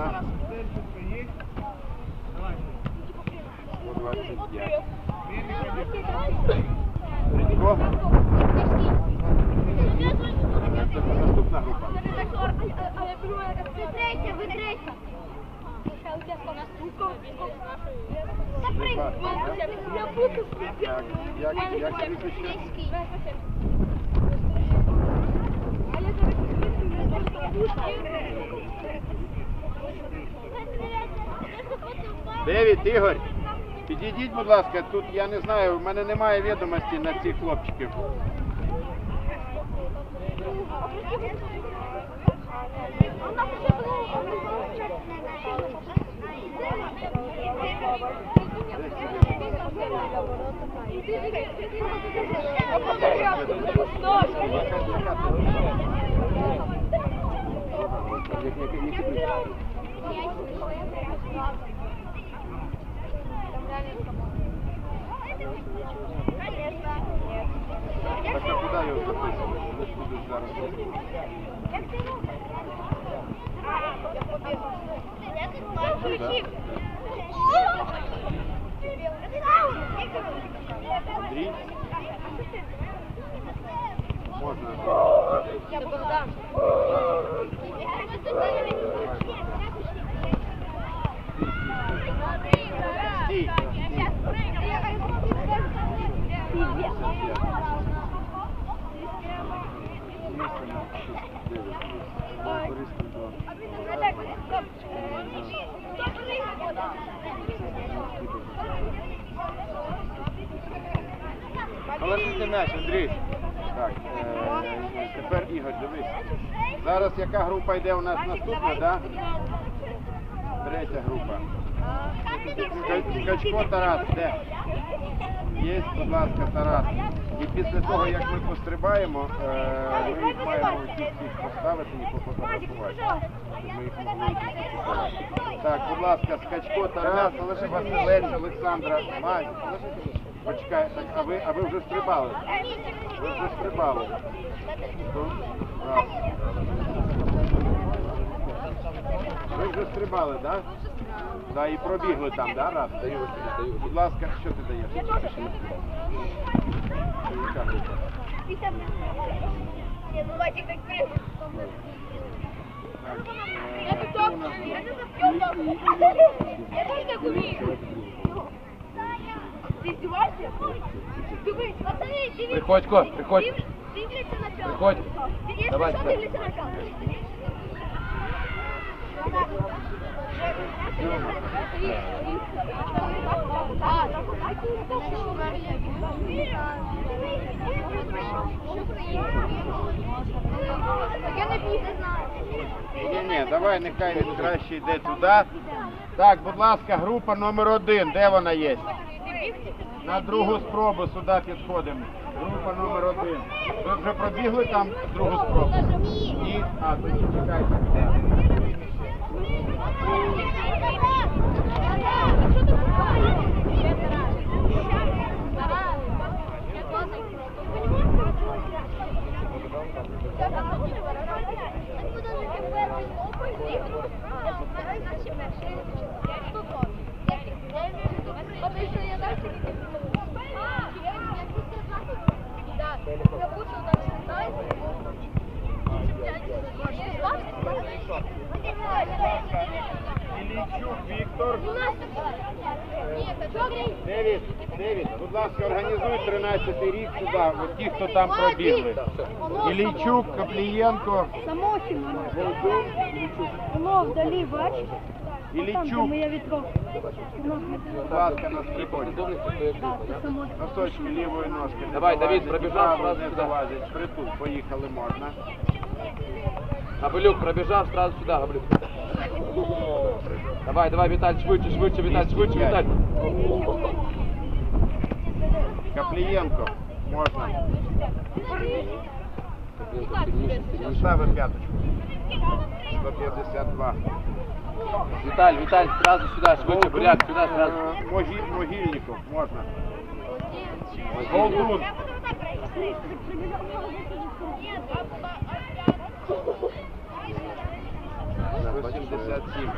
125. Рідко. Це наступна група. Це третя, ви третя. Та Група. Я буду Так, як, як Девід, Ігор, підійдіть, будь ласка, тут я не знаю, в мене немає відомості на цих хлопчиків. Так а куди його Андрій? Можна. Я Богдан. Стій. Положити м'яч, Андрій. Так, е, тепер Ігор, дивись. Зараз яка група йде у нас наступна, да? Третя група. Скачко Тарас, де? Є, будь ласка, Тарас. І після того, як ми пострибаємо, е, ми їх маємо всіх поставити і пофотографувати. Так, будь ласка, Скачко Тарас, Василець, Олександра, Мать. Почекай, так, а ви, а ви вже стрибали? Ви вже стрибали. Раз. Ви вже стрибали, так? Да? Да, і пробігли там, да, раз? Даю, даю. Будь ласка, що ти даєш? Яка група? Я бывайте как прыгну. Так, Я е, тут у нас я тут Я тоже так умею. Ты издеваешься? Дивись, дивіться. Приходько, приходь. Див- Дивляться на п'ятку. Приходь. Дивіться, Давай, що дивляться на. Я не знаю. Ні, ні, давай, нехай він краще йде туди. Так, будь ласка, група номер один, де вона є? На другу спробу сюди підходимо. Група номер один. Ви вже пробігли там другу спробу? Ні. А, тоді чекайте. Ілійчук Девід, Девід, будь ласка, організуй 13-й рік сюди, от ті, хто там пробігли. Ілійчук, Каплієнко, Самохін, воно вдалі, де Ілійчук. моє відро. Будь ласка, на стрибок. Так, це Самохін. Носочки лівої ножки. Давай, Давид, пробіжав, зразу сюди. Притул, поїхали, можна. Габелюк, пробіжав, сразу сюди, Габелюк. Давай, давай, Віталь, швидше, швидше, Віталь, швидше, Віталь. Каплієнко, можна. Ставив п'яточку. 152. Віталь, Віталь, сразу сюди, швидше, буряк, сюди, сразу. Е, Могі- Могильников, можна. Голдун. 177.